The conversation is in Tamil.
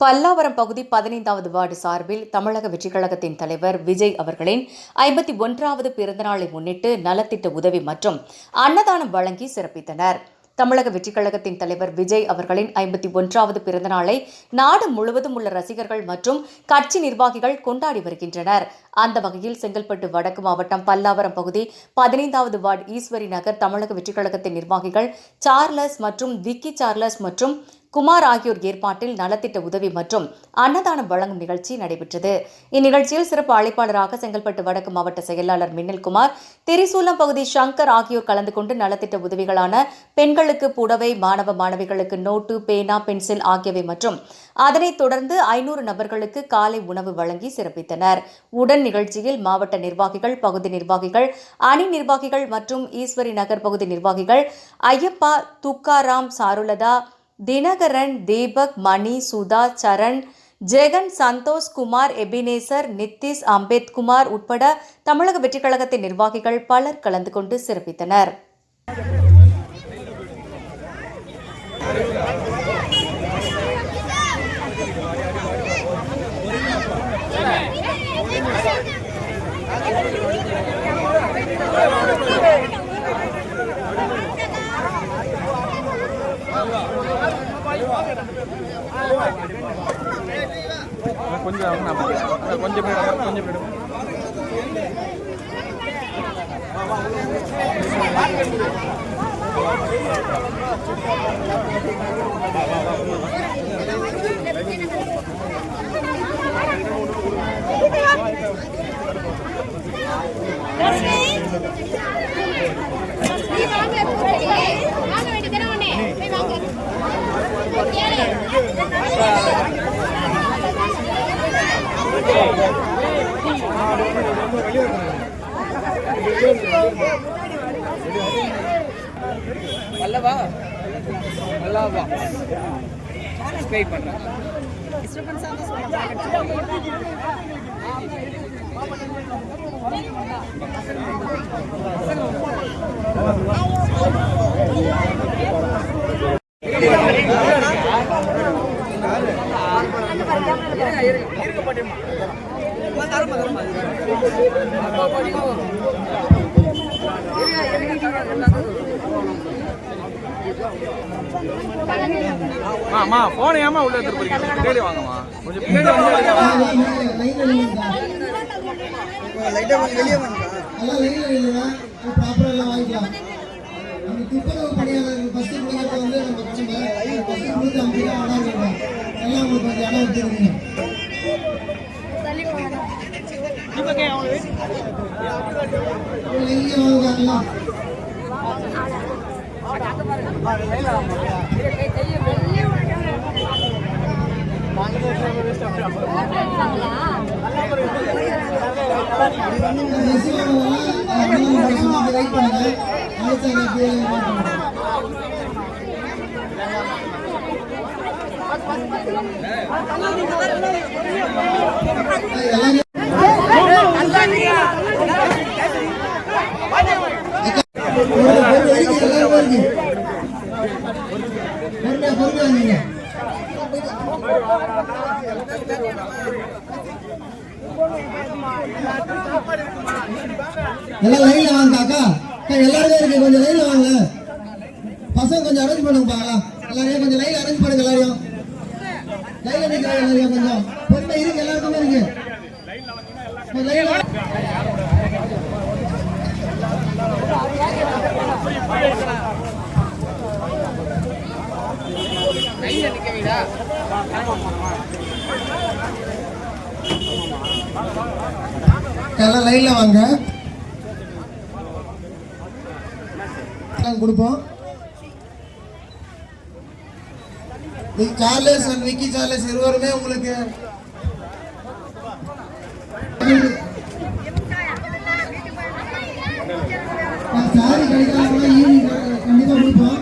பல்லாவரம் பகுதி பதினைந்தாவது வார்டு சார்பில் தமிழக வெற்றிக் கழகத்தின் தலைவர் விஜய் அவர்களின் ஐம்பத்தி ஒன்றாவது பிறந்தநாளை முன்னிட்டு நலத்திட்ட உதவி மற்றும் அன்னதானம் வழங்கி சிறப்பித்தனர். தமிழக வெற்றிக் கழகத்தின் தலைவர் விஜய் அவர்களின் ஐம்பத்தி ஒன்றாவது பிறந்தநாளை நாடு முழுவதும் உள்ள ரசிகர்கள் மற்றும் கட்சி நிர்வாகிகள் கொண்டாடி வருகின்றனர். அந்த வகையில் செங்கல்பட்டு வடக்கு மாவட்டம் பல்லாவரம் பகுதி பதினைந்தாவது வார்டு ஈஸ்வரி நகர் தமிழக வெற்றிக் கழகத்தின் நிர்வாகிகள் சார்லஸ் மற்றும் விக்கி சார்லஸ் மற்றும் குமார் ஆகியோர் ஏற்பாட்டில் நலத்திட்ட உதவி மற்றும் அன்னதானம் வழங்கும் நிகழ்ச்சி நடைபெற்றது. இந்நிகழ்ச்சியில் சிறப்பு அழைப்பாளராக செங்கல்பட்டு வடக்கு மாவட்ட செயலாளர் மின்னல்குமார் திரிசூலம் பகுதி சங்கர் ஆகியோர் கலந்து கொண்டு நலத்திட்ட உதவிகளான பெண்களுக்கு புடவை மாணவ மாணவிகளுக்கு நோட்டு பேனா பென்சில் ஆகியவை மற்றும் அதனைத் தொடர்ந்து ஐநூறு நபர்களுக்கு காலை உணவு வழங்கி சிறப்பித்தனர். உடன் நிகழ்ச்சியில் மாவட்ட நிர்வாகிகள் பகுதி நிர்வாகிகள் அணி நிர்வாகிகள் மற்றும் ஈஸ்வரி நகர் பகுதி நிர்வாகிகள் ஐயப்பா துக்காராம் சாருலதா தினகரன் தீபக் மணி சுதா சரண் ஜெகன் சந்தோஷ் குமார் எபினேசர் நித்திஷ் அம்பேத்குமார் உட்பட தமிழக வெற்றிக் கழகத்தின் நிர்வாகிகள் பலர் கலந்து கொண்டு சிறப்பித்தனர் Thank you. கொஞ்சம் பேர் கொஞ்சம் பேர் வாங்க வாங்க வேண்டியதானே உடனே போய் வாங்க ஏறு. அல்லவா அல்லவா சப்ஸ்கிரைப் பண்ணுறேன் அம்மா போனை ஏமா உள்ள எடுத்துட்டு போறீங்க டெய்லி வாங்கம்மா கொஞ்சம் பின்னாடி வந்து லைட்டா கொஞ்சம் வெளியே வாங்க எல்லாம் வெளிய இல்லைன்னா ப்ராப்பரா எல்லாம் வாங்கிக்கலாம் நம்ம துப்புரவு பணியாளர்கள் ஃபர்ஸ்ட் கொடுக்கறது வந்து நம்ம கடமை ஃபர்ஸ்ட் கொடுத்து அஞ்சு தான் இடம் எல்லாம் உங்களுக்கு கொஞ்சம் இடம் வச்சுருக்கீங்க எங்கே வாங்குவாங்களா வெயிட் பண்ணுங்க அடுத்த எனக்கு எல்லாரும் பொறுமையா பொறுமையா நீங்க எல்லாம் லைன்ல வாங்க அக்கா அக்கா எல்லாருமே இருக்கு. கொஞ்சம் லைன்ல வாங்க. பசங்க கொஞ்சம் அரேஞ்ச் பண்ணுங்க பாக்கலாம். எல்லாரையும் கொஞ்சம் லைன் அரேஞ்ச் பண்ணுங்க எல்லாரையும். லைன்ல நிக்கிறாங்க கொஞ்சம். பொறுமை இருக்கு எல்லாருக்குமே இருக்கு. எல்லாம் லைன்ல வாங்க. கொடுப்போம். நீங்க சார்லஸ் அண்ட் விக்கி சார்லஸ் இருவருமே உங்களுக்கு சாரி கிடைக்காம ஈவினிங் கண்டிப்பா கொடுப்போம்.